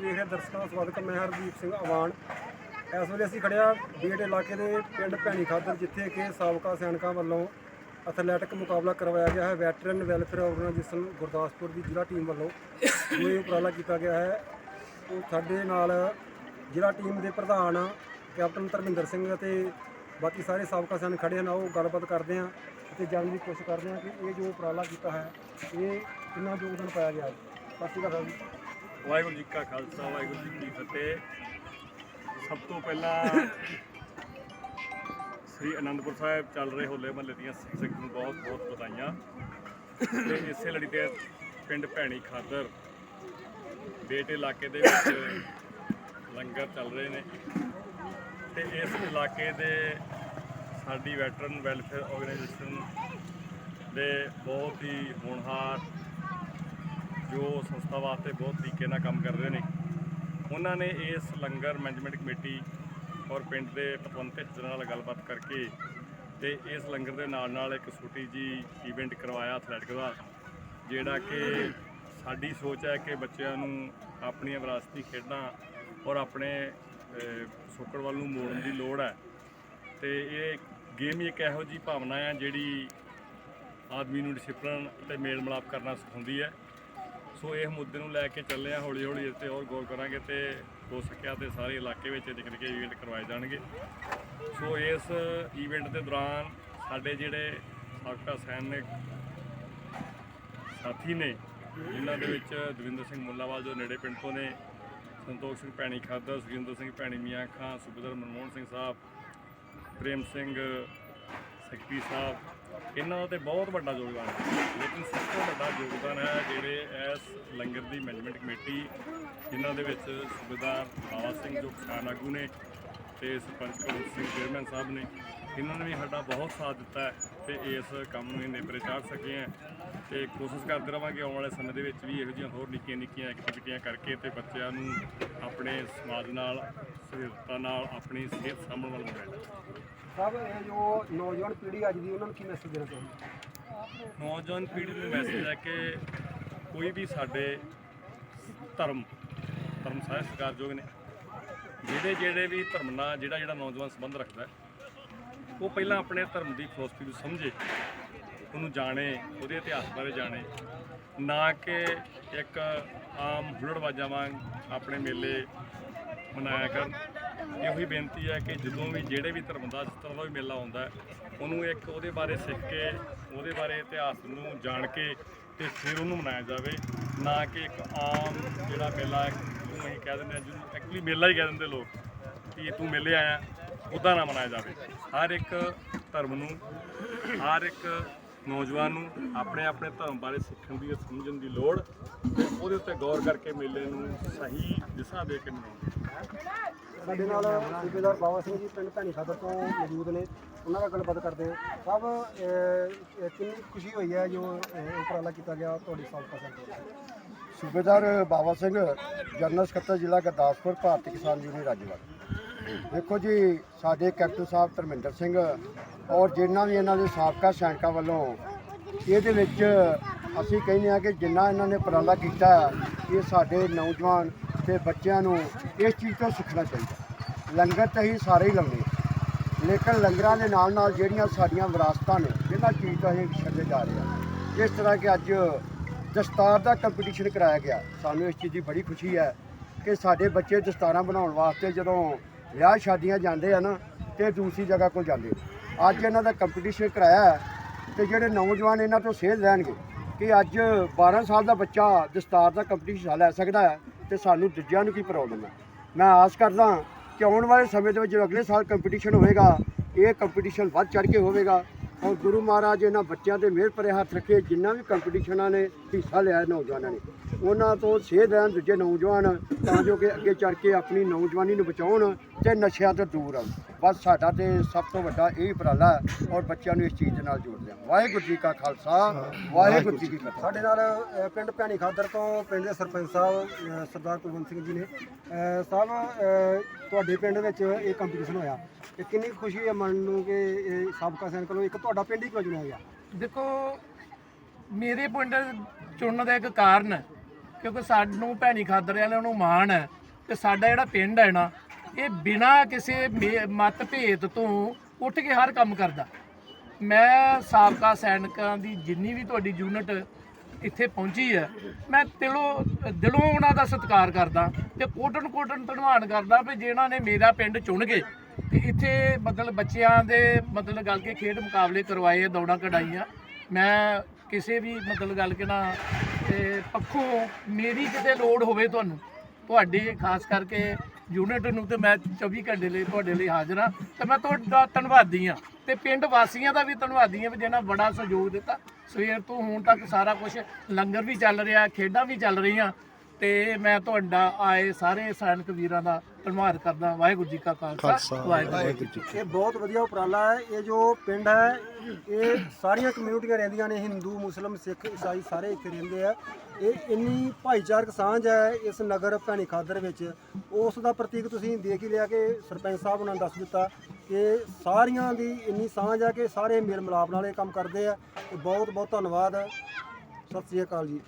ਵੇਖ ਰਹੇ ਦਰਸ਼ਕਾਂ ਦਾ ਸਵਾਗਤ ਹੈ। ਮੈਂ ਹਰਦੀਪ ਸਿੰਘ ਅਵਾਨ ਇਸ ਵੇਲੇ ਅਸੀਂ ਖੜਿਆ ਬੀੜ ਇਲਾਕੇ ਦੇ ਪਿੰਡ ਭੈਣੀ ਖਾਦਰ, ਜਿੱਥੇ ਕਿ ਸਾਬਕਾ ਸੈਨਿਕਾਂ ਵੱਲੋਂ ਐਥਲੈਟਿਕ ਮੁਕਾਬਲਾ ਕਰਵਾਇਆ ਗਿਆ ਹੈ। ਵੈਟਰਨ ਵੈਲਫੇਅਰ ਆਰਗੇਨਾਈਜੇਸ਼ਨ ਗੁਰਦਾਸਪੁਰ ਦੀ ਜ਼ਿਲ੍ਹਾ ਟੀਮ ਵੱਲੋਂ ਇਹ ਉਪਰਾਲਾ ਕੀਤਾ ਗਿਆ ਹੈ। ਉਹ ਸਾਡੇ ਨਾਲ ਜ਼ਿਲ੍ਹਾ ਟੀਮ ਦੇ ਪ੍ਰਧਾਨ ਕੈਪਟਨ ਧਰਮਿੰਦਰ ਸਿੰਘ ਅਤੇ ਬਾਕੀ ਸਾਰੇ ਸਾਬਕਾ ਸੈਨਿਕ ਖੜੇ ਹਨ। ਉਹ ਗੱਲਬਾਤ ਕਰਦੇ ਹਾਂ ਅਤੇ ਜਾਣਨ ਦੀ ਕੋਸ਼ਿਸ਼ ਕਰਦੇ ਹਾਂ ਕਿ ਇਹ ਜੋ ਉਪਰਾਲਾ ਕੀਤਾ ਹੈ, ਇਹ ਕਿੰਨਾ ਯੋਗਦਾਨ ਪਾਇਆ ਗਿਆ। ਹੈ ਸਤਿ ਸ਼੍ਰੀ ਅਕਾਲ ਜੀ। ਵਾਹਿਗੁਰੂ ਜੀ ਕਾ ਖਾਲਸਾ, ਵਾਹਿਗੁਰੂ ਜੀ ਕੀ ਫਤਿਹ। ਸਭ ਤੋਂ ਪਹਿਲਾਂ ਸ੍ਰੀ ਅਨੰਦਪੁਰ ਸਾਹਿਬ ਚੱਲ ਰਹੇ ਹੋਲੇ ਮਹੱਲੇ ਦੀਆਂ ਸਿੱਖ ਸਿੱਖ ਨੂੰ ਬਹੁਤ ਬਹੁਤ ਵਧਾਈਆਂ। ਤੇ ਇਸੇ ਲੜੀ ਤੇ ਪਿੰਡ ਭੈਣੀ ਖਾਦਰ ਬੇਟ ਇਲਾਕੇ ਦੇ ਵਿੱਚ ਲੰਗਰ ਚੱਲ ਰਹੇ ਨੇ। ਤੇ ਇਸ ਇਲਾਕੇ ਦੇ ਸਾਡੀ ਵੈਟਰਨ ਵੈਲਫੇਅਰ ਆਰਗੇਨਾਈਜੇਸ਼ਨ ਦੇ ਬਹੁਤ ਹੀ ਹੋਣਹਾਰ ਜੋ ਸੰਸਥਾ ਵਾਸਤੇ ਬਹੁਤ ਤਰੀਕੇ ਨਾਲ ਕੰਮ ਕਰ ਰਹੇ ਨੇ ਉਹਨਾਂ ਨੇ ਇਸ ਲੰਗਰ ਮੈਨੇਜਮੈਂਟ ਕਮੇਟੀ ਔਰ ਪਿੰਡ ਦੇ ਪਤਵੰਤੇ ਹਿੱਸੇਦਾਰਾਂ ਨਾਲ ਗੱਲਬਾਤ ਕਰਕੇ ਤੇ ਇਸ ਲੰਗਰ ਦੇ ਨਾਲ ਨਾਲ ਇੱਕ ਛੋਟੀ ਜੀ ਇਵੈਂਟ ਕਰਵਾਇਆ ਐਥਲੈਟਿਕ ਦਾ ਜਿਹੜਾ ਕਿ ਸਾਡੀ ਸੋਚ ਹੈ ਕਿ ਬੱਚਿਆਂ ਨੂੰ ਆਪਣੀਆਂ ਵਿਰਾਸਤੀ ਖੇਡਾਂ ਔਰ ਆਪਣੇ ਅਹ, ਸੁੱਕੜ ਵੱਲ ਨੂੰ ਮੋੜਨ ਦੀ ਲੋੜ ਹੈ। ਤੇ ਇਹ ਗੇਮ ਹੀ ਇੱਕ ਇਹੋ ਜੀ ਭਾਵਨਾ ਹੈ ਜਿਹੜੀ ਆਦਮੀ ਨੂੰ ਡਿਸਪਲਨ ਤੇ ਮੇਲ ਮਿਲਾਪ ਕਰਨਾ ਸਿਖਾਉਂਦੀ ਹੈ। ਸੋ ਇਹ ਮੁੱਦੇ ਨੂੰ ਲੈ ਕੇ ਚੱਲੇ ਆ ਹੌਲੀ ਹੌਲੀ ਇਸ ਤੇ ਹੋਰ ਗੌਰ ਕਰਾਂਗੇ ਤੇ ਹੋ ਸਕਿਆ ਤੇ ਸਾਰੇ ਇਲਾਕੇ ਵਿੱਚ ਨਿਕਲ ਕੇ ਇਵੈਂਟ ਕਰਵਾਏ ਜਾਣਗੇ। ਸੋ ਇਸ ਇਵੈਂਟ ਦੇ ਦੌਰਾਨ ਸਾਡੇ ਜਿਹੜੇ ਸਾਬਕਾ ਸੈਨਿਕ ਸਾਥੀ ਨੇ, ਜਿਨ੍ਹਾਂ ਦੇ ਵਿੱਚ ਦਵਿੰਦਰ ਸਿੰਘ ਮੁੱਲਾਵਾਲ ਜੋ ਨੇੜੇ ਪਿੰਡ ਤੋਂ ਨੇ, ਸੰਤੋਖ ਸਿੰਘ ਭੈਣੀ ਖਾਦਰ ਸੁਖਿੰਦਰ ਸਿੰਘ ਭੈਣੀ ਮੀਆਂ ਖਾਂ, ਸੁਬਦਰ ਮਨਮੋਹਨ ਸਿੰਘ ਸਾਹਿਬ, ਪ੍ਰੇਮ ਸਿੰਘ ਸੈਕਟਰੀ ਸਾਹਿਬ, ਇਹਨਾਂ ਦਾ ਤੇ ਬਹੁਤ ਵੱਡਾ ਯੋਗਦਾਨ ਹੈ। ਲੇਕਿਨ ਸਭ ਤੋਂ ਵੱਡਾ ਯੋਗਦਾਨ ਹੈ ਜਿਹੜੇ ਇਸ ਲੰਗਰ ਦੀ ਮੈਨੇਜਮੈਂਟ ਕਮੇਟੀ ਜਿਨ੍ਹਾਂ ਦੇ ਵਿੱਚ ਸੂਬੇਦਾਰ ਬਾਵਾ ਸਿੰਘ ਜੋ ਕਿਸਾਨ ਆਗੂ ਨੇ ਤੇ ਸਰਪੰਚ ਕੁਲਵੰਤ ਸਿੰਘ ਚੇਅਰਮੈਨ ਸਾਹਿਬ ਨੇ ਇਹਨਾਂ ਨੇ ਵੀ ਸਾਡਾ ਬਹੁਤ ਸਾਥ ਦਿੱਤਾ ਹੈ ਤੇ ਇਸ ਕੰਮ ਨੂੰ ਇਹ ਨੇਪਰੇ ਚਾੜ ਸਕੇ ਹੈ। ਤੇ ਕੋਸ਼ਿਸ਼ ਕਰਦੇ ਰਵਾਂਗੇ ਆਉਣ ਵਾਲੇ ਸਮੇਂ ਦੇ ਵਿੱਚ ਵੀ ਇਹੋ ਜਿਹੀਆਂ ਹੋਰ ਨਿੱਕੀਆਂ ਨਿੱਕੀਆਂ ਐਕਟੀਵਿਟੀਆਂ ਕਰਕੇ ਤੇ ਬੱਚਿਆਂ ਨੂੰ ਆਪਣੇ ਸਮਾਜ ਨਾਲ ਸਹਿਯੋਗਤਾ ਨਾਲ ਆਪਣੀ ਸਿਹਤ ਸਾਂਭਣ ਵੱਲ ਜਾਵੇ। ਸਾਹਿਬ ਇਹ ਜੋ ਨੌਜਵਾਨ ਪੀੜ੍ਹੀ ਅੱਜ ਦੀ ਉਹਨਾਂ ਨੂੰ ਕੀ ਮੈਸੇਜ ਦੇਣਾ ਚਾਹੁੰਦੇ ਨੌਜਵਾਨ ਪੀੜ੍ਹੀ ਨੂੰ ਮੈਸੇਜ ਹੈ ਕਿ ਕੋਈ ਵੀ ਸਾਡੇ ਧਰਮ ਧਰਮ ਸਾਰੇ ਸਤਿਕਾਰਯੋਗ ਨੇ, ਜਿਹੜੇ ਜਿਹੜੇ ਵੀ ਧਰਮ ਨਾਲ ਜਿਹੜਾ ਜਿਹੜਾ ਨੌਜਵਾਨ ਸੰਬੰਧ ਰੱਖਦਾ ਉਹ ਪਹਿਲਾਂ ਆਪਣੇ ਧਰਮ ਦੀ ਫਿਲਾਸਫੀ ਨੂੰ ਸਮਝੇ, ਉਹਨੂੰ ਜਾਣੇ, ਉਹਦੇ ਇਤਿਹਾਸ ਬਾਰੇ ਜਾਣੇ, ਨਾ ਕਿ ਇੱਕ ਆਮ ਹੁਲੜਬਾਜ਼ਾਂ ਵਾਂਗ ਆਪਣੇ ਮੇਲੇ ਮਨਾਇਆ ਕਰਨ। ਇਹੋ ਹੀ ਬੇਨਤੀ ਹੈ ਕਿ ਜਦੋਂ ਵੀ ਜਿਹੜੇ ਵੀ ਧਰਮ ਦਾ, ਜਿਸ ਤਰ੍ਹਾਂ ਦਾ ਵੀ ਮੇਲਾ ਆਉਂਦਾ ਉਹਨੂੰ ਇੱਕ ਉਹਦੇ ਬਾਰੇ ਸਿੱਖ ਕੇ ਉਹਦੇ ਬਾਰੇ ਇਤਿਹਾਸ ਨੂੰ ਜਾਣ ਕੇ ਤੇ ਫਿਰ ਉਹਨੂੰ ਮਨਾਇਆ ਜਾਵੇ ਨਾ ਕਿ ਇੱਕ ਆਮ ਜਿਹੜਾ ਮੇਲਾ ਹੈ, ਅਸੀਂ ਕਹਿ ਦਿੰਦੇ ਹਾਂ ਜਿਹਨੂੰ ਐਕਚੁਅਲੀ ਮੇਲਾ ਹੀ ਕਹਿ ਦਿੰਦੇ ਲੋਕ ਕਿ ਤੂੰ ਮੇਲੇ ਆਇਆ ਉੱਦਾਂ ਨਾ ਮਨਾਇਆ ਜਾਵੇ। ਹਰ ਇੱਕ ਧਰਮ ਨੂੰ ਹਰ ਇੱਕ ਨੌਜਵਾਨ ਨੂੰ ਆਪਣੇ ਆਪਣੇ ਧਰਮ ਬਾਰੇ ਸਿੱਖਣ ਦੀ ਸਮਝਣ ਦੀ ਲੋੜ ਤੇ ਉਹਦੇ ਉੱਤੇ ਗੌਰ ਕਰਕੇ ਮੇਲੇ ਨੂੰ ਸਹੀ ਦਿਸ਼ਾ ਦੇ ਕੇ ਮਨਾਉਣਾ ਸਾਡੇ ਨਾਲ ਸੂਬੇਦਾਰ ਬਾਵਾ ਸਿੰਘ ਜੀ, ਪਿੰਡ ਭੈਣੀ ਖਾਦਰ ਤੋਂ ਮੌਜੂਦ ਨੇ। ਉਹਨਾਂ ਨਾਲ ਗੱਲਬਾਤ ਕਰਦੇ ਹਾਂ ਸਾਹਿਬ ਕਿੰਨੀ ਖੁਸ਼ੀ ਹੋਈ ਹੈ ਜੋ ਉਪਰਾਲਾ ਕੀਤਾ ਗਿਆ ਤੁਹਾਡੀ ਸਾਬਕਾ ਸੈਨਿਕ ਸੂਬੇਦਾਰ ਬਾਬਾ ਸਿੰਘ, ਜਨਰਲ ਸਕੱਤਰ ਜ਼ਿਲ੍ਹਾ ਗੁਰਦਾਸਪੁਰ, ਭਾਰਤੀ ਕਿਸਾਨ ਯੂਨੀਅਨ ਰਾਜਵਾਲ। ਦੇਖੋ ਜੀ, ਸਾਡੇ ਕੈਪਟਨ ਸਾਹਿਬ ਧਰਮਿੰਦਰ ਸਿੰਘ ਔਰ ਜਿਨ੍ਹਾਂ ਵੀ ਇਹਨਾਂ ਦੇ ਸਾਬਕਾ ਸੈਨਿਕਾਂ ਵੱਲੋਂ ਇਹਦੇ ਵਿੱਚ ਅਸੀਂ ਕਹਿੰਦੇ ਆ ਕਿ ਜਿੰਨਾ ਇਹਨਾਂ ਨੇ ਉਪਰਾਲਾ ਕੀਤਾ, ਇਹ ਸਾਡੇ ਨੌਜਵਾਨ ਤੇ ਬੱਚਿਆਂ ਨੂੰ ਇਸ ਚੀਜ਼ ਤੋਂ ਸਿੱਖਣਾ ਚਾਹੀਦਾ। ਲੰਗਰ ਤਾਂ ਹੀ ਸਾਰੇ ਹੀ ਲਾਉਂਦੇ ਲੇਕਿਨ ਲੰਗਰਾਂ ਦੇ ਨਾਲ ਨਾਲ ਜਿਹੜੀਆਂ ਸਾਡੀਆਂ ਵਿਰਾਸਤਾਂ ਨੇ, ਇਹਨਾਂ ਚੀਜ਼ ਤੋਂ ਅਸੀਂ ਛੱਡੇ ਜਾ ਰਹੇ ਹਾਂ। ਜਿਸ ਤਰ੍ਹਾਂ ਕਿ ਅੱਜ ਦਸਤਾਰ ਦਾ ਕੰਪੀਟੀਸ਼ਨ ਕਰਾਇਆ ਗਿਆ। ਸਾਨੂੰ ਇਸ ਚੀਜ਼ ਦੀ ਬੜੀ ਖੁਸ਼ੀ ਹੈ ਕਿ ਸਾਡੇ ਬੱਚੇ ਦਸਤਾਰਾਂ ਬਣਾਉਣ ਵਾਸਤੇ ਜਦੋਂ ਵਿਆਹ ਸ਼ਾਦੀਆਂ ਜਾਂਦੇ ਆ ਨਾ, ਤੇ ਦੂਸਰੀ ਜਗ੍ਹਾ ਕੋਲ ਜਾਂਦੇ ਅੱਜ ਇਹਨਾਂ ਦਾ ਕੰਪੀਟੀਸ਼ਨ ਕਰਾਇਆ ਹੈ ਤੇ ਜਿਹੜੇ ਨੌਜਵਾਨ ਇਹਨਾਂ ਤੋਂ ਸੇਧ ਲੈਣਗੇ ਕਿ ਅੱਜ 12 ਸਾਲ ਦਾ ਬੱਚਾ ਦਸਤਾਰ ਦਾ ਕੰਪੀਟੀਸ਼ਨ ਹਿੱਸਾ ਲੈ ਸਕਦਾ ਹੈ ਤੇ ਸਾਨੂੰ ਦੂਜਿਆਂ ਨੂੰ ਕੀ ਪ੍ਰੋਬਲਮ ਹੈ? ਮੈਂ ਆਸ ਕਰਦਾ ਕਿ ਆਉਣ ਵਾਲੇ ਸਮੇਂ ਦੇ ਵਿੱਚ ਜਦੋਂ ਅਗਲੇ ਸਾਲ ਕੰਪੀਟੀਸ਼ਨ ਹੋਵੇਗਾ, ਇਹ ਕੰਪੀਟੀਸ਼ਨ ਵੱਧ ਚੜ ਕੇ ਹੋਵੇਗਾ। ਔਰ ਗੁਰੂ ਮਹਾਰਾਜ ਇਹਨਾਂ ਬੱਚਿਆਂ ਤੇ ਮਿਹਰ ਭਰੇ ਹੱਥ ਰੱਖੇ, ਜਿੰਨਾ ਵੀ ਕੰਪੀਟੀਸ਼ਨਾਂ ਨੇ ਹਿੱਸਾ ਲਿਆ ਨੌਜਵਾਨਾਂ ਨੇ। ਉਹਨਾਂ ਤੋਂ ਸੇਧ ਲੈਣ ਦੂਜੇ ਨੌਜਵਾਨ ਤਾਂ ਜੋ ਕਿ ਅੱਗੇ ਚੜ ਕੇ ਆਪਣੀ ਨੌਜਵਾਨੀ ਨੂੰ ਬਚਾਉਣ ਤੇ ਨਸ਼ਿਆਂ ਤੋਂ ਦੂਰ ਰਹਿਣ ਬਸ ਸਾਡਾ ਤੇ ਸਭ ਤੋਂ ਵੱਡਾ ਇਹ ਉਪਰਾਲਾ ਹੈ ਔਰ ਬੱਚਿਆਂ ਨੂੰ ਇਸ ਚੀਜ਼ ਦੇ ਨਾਲ ਜੋੜਦੇ ਹਾਂ। ਵਾਹਿਗੁਰੂ ਜੀ ਕਾ ਖਾਲਸਾ ਵਾਹਿਗੁਰੂ ਜੀ ਕੀ ਫਤਿਹ। ਸਾਡੇ ਨਾਲ ਪਿੰਡ ਭੈਣੀ ਖਾਦਰ ਤੋਂ ਪਿੰਡ ਦੇ ਸਰਪੰਚ ਸਾਹਿਬ ਸਰਦਾਰ ਕੁਲਵੰਤ ਸਿੰਘ ਜੀ ਨੇ। ਸਾਹਿਬ ਤੁਹਾਡੇ ਪਿੰਡ ਵਿੱਚ ਇਹ ਕੰਪੀਟੀਸ਼ਨ ਹੋਇਆ। ਤੇ ਕਿੰਨੀ ਖੁਸ਼ੀ ਹੈ ਮਨ ਨੂੰ ਕਿ ਇਹ ਸਾਬਕਾ ਸੈਨਿਕ ਵੱਲੋਂ ਇੱਕ ਤੁਹਾਡਾ ਪਿੰਡ ਹੀ ਕਿਉਂ ਚੁਣਿਆ ਗਿਆ? ਦੇਖੋ ਮੇਰੇ ਪਿੰਡ ਚੁਣਨ ਦਾ ਇੱਕ ਕਾਰਨ ਕਿਉਂਕਿ ਸਾਨੂੰ ਭੈਣੀ ਖਾਦਰ ਵਾਲਿਆਂ ਨੂੰ ਮਾਣ ਹੈ ਕਿ ਸਾਡਾ ਜਿਹੜਾ ਪਿੰਡ ਹੈ ਨਾ, ਇਹ ਬਿਨਾਂ ਕਿਸੇ ਮੇ- ਮਤਭੇਦ ਤੋਂ ਉੱਠ ਕੇ ਹਰ ਕੰਮ ਕਰਦਾ। ਮੈਂ ਸਾਬਕਾ ਸੈਨਿਕਾਂ ਦੀ ਜਿੰਨੀ ਵੀ ਤੁਹਾਡੀ ਯੂਨਿਟ ਇੱਥੇ ਪਹੁੰਚੀ ਹੈ, ਮੈਂ ਦਿਲੋਂ ਦਿਲੋਂ ਉਹਨਾਂ ਦਾ ਸਤਿਕਾਰ ਕਰਦਾ ਤੇ ਕੋਟਨ ਕੋਟਨ ਧੰਨਵਾਦ ਕਰਦਾ ਵੀ ਜਿਨ੍ਹਾਂ ਨੇ ਮੇਰਾ ਪਿੰਡ ਚੁਣ ਕੇ ਤੇ ਇੱਥੇ ਮਤਲਬ ਬੱਚਿਆਂ ਦੇ ਮਤਲਬ ਗੱਲ ਕੇ ਖੇਡ ਮੁਕਾਬਲੇ ਕਰਵਾਏ, ਦੌੜਾਂ ਕਢਾਈਆਂ। ਮੈਂ ਕਿਸੇ ਵੀ ਮਤਲਬ ਗੱਲ ਕੇ ਨਾ ਤੇ ਪੱਖੋਂ ਮੇਰੀ ਕਿਤੇ ਲੋੜ ਹੋਵੇ ਤੁਹਾਨੂੰ, ਤੁਹਾਡੀ ਖਾਸ ਕਰਕੇ ਯੂਨਿਟ ਨੂੰ ਤੇ ਮੈਂ 24 ਘੰਟੇ ਲਈ ਤੁਹਾਡੇ ਲਈ ਹਾਜ਼ਰ ਹਾਂ, ਤੇ ਮੈਂ ਤੁਹਾਡਾ ਧੰਨਵਾਦੀ ਹਾਂ। ਤੇ ਪਿੰਡ ਵਾਸੀਆਂ ਦਾ ਵੀ ਧੰਨਵਾਦੀ ਹਾਂ ਵੀ ਜਿਹਨਾਂ ਬੜਾ ਸਹਿਯੋਗ ਦਿੱਤਾ। ਸਵੇਰ ਤੋਂ ਹੁਣ ਤੱਕ ਸਾਰਾ ਕੁਝ ਲੰਗਰ ਵੀ ਚੱਲ ਰਿਹਾ, ਖੇਡਾਂ ਵੀ ਚੱਲ ਰਹੀਆਂ, ਤੇ ਮੈਂ ਤੁਹਾਡਾ ਆਏ ਸਾਰੇ ਸੈਨਿਕ ਵੀਰਾਂ ਦਾ ਧੰਨਵਾਦ ਕਰਦਾ ਵਾਹਿਗੁਰੂ ਜੀ ਕਾ ਖਾਲਸਾ ਵਾਹਿਗੁਰੂ ਜੀ ਕੀ ਫਤਿਹ। ਇਹ ਬਹੁਤ ਵਧੀਆ ਉਪਰਾਲਾ ਹੈ ਇਹ ਜੋ ਪਿੰਡ ਹੈ ਇਹ ਸਾਰੀਆਂ ਕਮਿਊਨਿਟੀਆਂ ਰਹਿੰਦੀਆਂ ਨੇ ਹਿੰਦੂ ਮੁਸਲਮ ਸਿੱਖ ਈਸਾਈ ਸਾਰੇ ਇੱਥੇ ਰਹਿੰਦੇ ਆ। ਇਹ ਇੰਨੀ ਭਾਈਚਾਰਕ ਸਾਂਝ ਹੈ ਇਸ ਨਗਰ ਭੈਣੀ ਖਾਦਰ ਵਿੱਚ। ਉਸ ਦਾ ਪ੍ਰਤੀਕ ਤੁਸੀਂ ਦੇਖ ਹੀ ਲਿਆ ਕਿ ਸਰਪੰਚ ਸਾਹਿਬ ਉਹਨਾਂ ਨੇ ਦੱਸ ਦਿੱਤਾ ਕਿ ਸਾਰੀਆਂ ਦੀ ਇੰਨੀ ਸਾਂਝ ਹੈ ਕਿ ਸਾਰੇ ਮੇਲ ਮਿਲਾਪ ਨਾਲ ਇਹ ਕੰਮ ਕਰਦੇ ਆ। ਤੇ ਬਹੁਤ ਬਹੁਤ ਧੰਨਵਾਦ ਸਤਿ ਸ੍ਰੀ ਅਕਾਲ ਜੀ।